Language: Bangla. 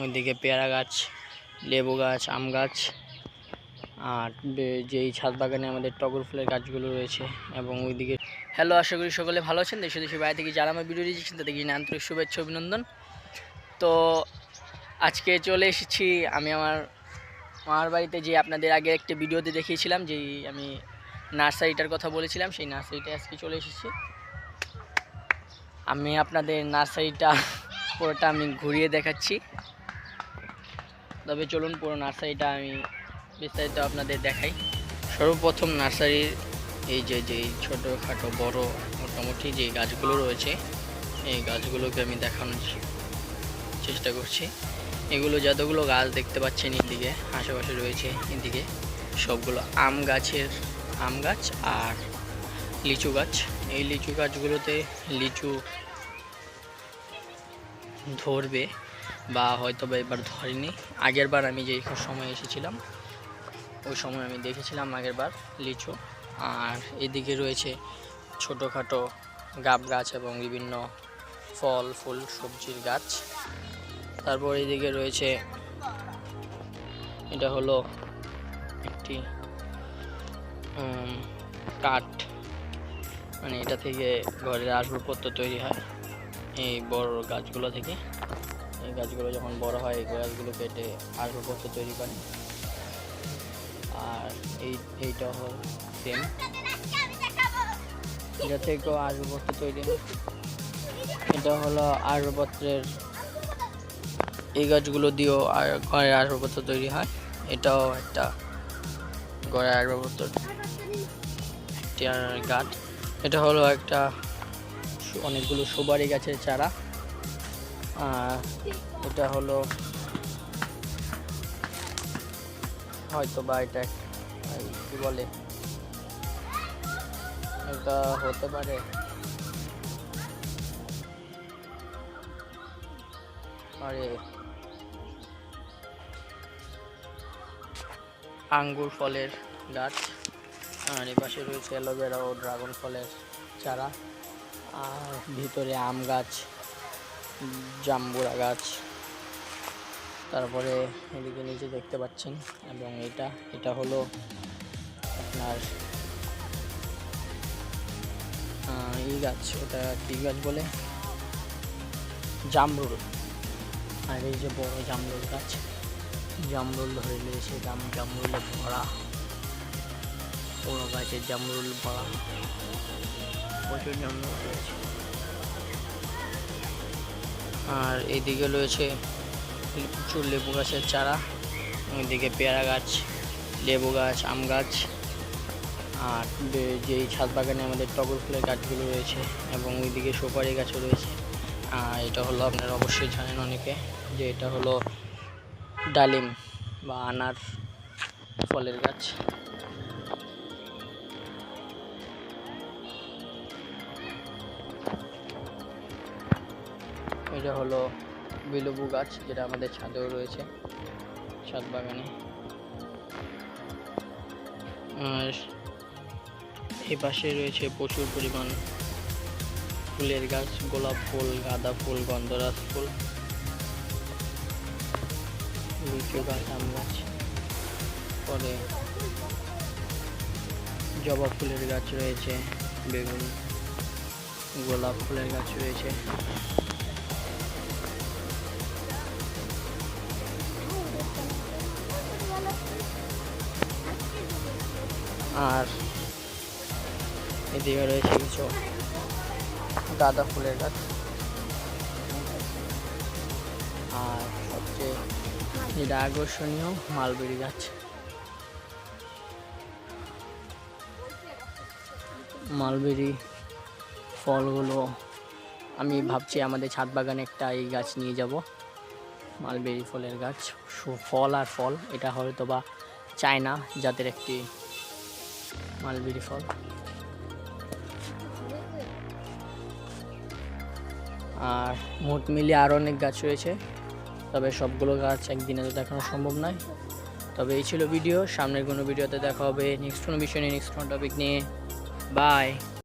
ওইদিকে পেয়ারা গাছ, লেবু গাছ, আম গাছ, আর যেই ছাদ বাগানে আমাদের টগর ফুলের গাছগুলো রয়েছে এবং ওইদিকে হ্যালো আশা করি সকলে ভালো আছেন। দেশে দেশে বাইরে থেকে যারা আমার ভিডিও দিয়েছেন তাদেরকে আন্তরিক শুভেচ্ছা, অভিনন্দন। তো আজকে চলে এসেছি আমি আমার মামার বাড়িতে, যে আপনাদের আগে একটা ভিডিওতে দেখিয়েছিলাম, যেই আমি নার্সারিটার কথা বলেছিলাম, সেই নার্সারিটা আজকে চলে এসেছি। আমি আপনাদের নার্সারিটা পুরোটা আমি ঘুরিয়ে দেখাচ্ছি। তবে চলুন পুরো নার্সারিটা আমি বিস্তারিত আপনাদের দেখাই। সর্বপ্রথম নার্সারির এই যে যে ছোটোখাটো বড় মোটামুটি যে গাছগুলো রয়েছে, এই গাছগুলোকে আমি দেখানোর চেষ্টা করছি। এগুলো যতগুলো গাছ দেখতে পাচ্ছেন এদিকে, আশেপাশে রয়েছে এদিকে, সবগুলো আম গাছের আম গাছ আর লিচু গাছ। এই লিচু গাছগুলোতে লিচু ধরবে। বা হয়তো বা এবার ধরেনি। আগের বার আমি যে সময় এসেছিলাম, ওই সময় আমি দেখেছিলাম আগের বার লিচু। আর এদিকে রয়েছে ছোটোখাটো গাব গাছ এবং বিভিন্ন ফল, ফুল, সবজির গাছ। তারপর এদিকে রয়েছে, এটা হলো একটি কাঠ। মানে এটা থেকে ঘরের আসবাবপত্র তৈরি হয় এই বড় গাছগুলো থেকে। এই গাছগুলো যখন বড় হয়, এই গাছগুলো কেটে আসবাবপত্র তৈরি করে। আর এই এইটা হল সেম। এটা থেকেও আসবাবপত্র তৈরি। হয় এটা হলো আসবাবপত্রের এই গাছগুলো দিয়েও আর ঘরের আসবাবপত্র তৈরি হয়। এটাও একটা ঘরের আসবাবপত্র গাছ। এটা হলো একটা অনেকগুলো সুপারি গাছের চারা। আর এটা হলো হয়তো বা এটা কি বলে? এটা হতে পারে। আরে। আঙ্গুর ফলের গাছ। আর এই পাশে রয়েছে অ্যালোভেরা ও ড্রাগন ফলের চারা। আর ভিতরে আম গাছ। জাম্বুরা গাছ তারপরে এদিকে নিচে দেখতে পাচ্ছেন, এবং এটা এটা হলো আপনার ই গাছ, ওটা কী গাছ বলে? জামরুল। আর এই যে বড় জামরুল গাছ, জামরুল ধরে রয়েছে জাম জামরুলে ভরা। পুরো গাছের জামরুল ভরা। প্রচুর জামরুল রয়েছে। আর এইদিকে রয়েছে প্রচুর লেবু গাছের চারা ওইদিকে পেয়ারা গাছ, লেবু গাছ, আম গাছ, আর যেই ছাদ বাগানে আমাদের টগর ফুলের গাছগুলো রয়েছে এবং ওইদিকে সুপারি গাছও রয়েছে। আর এটা হলো আপনারা অবশ্যই জানেন অনেকে যে এটা হলো ডালিম বা আনার ফলের গাছ। এটা হলো বিলবু গাছ, যেটা আমাদের ছাদেও রয়েছে, ছাদ বাগানে। আর এই পাশে রয়েছে প্রচুর পরিমাণ ফুলের গাছ, গোলাপ ফুল, গাঁদা ফুল, গন্ধরাজ ফুল, লিচু গাছ, আম গাছ, পরে জবা ফুলের গাছ রয়েছে, বেগুন, গোলাপ ফুলের গাছ রয়েছে। আর এদিকে রয়েছে কিছু গাঁদা ফুলের গাছ। আর সবচেয়ে যেটা আকর্ষণীয়, মালবেরি গাছ। মালবেরি ফলগুলো আমি ভাবছি আমাদের ছাদ বাগানে একটা এই গাছ নিয়ে যাব। মালবেরি ফলের গাছ ফল আর ফল, এটা হয়তো বা চায়না জাতের একটি মালবেরি ফল। আর মোট মিলিয়ে আরও অনেক গাছ রয়েছে, তবে সবগুলো গাছ একদিনে তো দেখানো সম্ভব নয়। তবে এই ছিল ভিডিও, সামনের কোনো ভিডিওতে দেখা হবে। নেক্সট কোনো বিষয় নিয়ে নেক্সট কোনো টপিক নিয়ে। বাই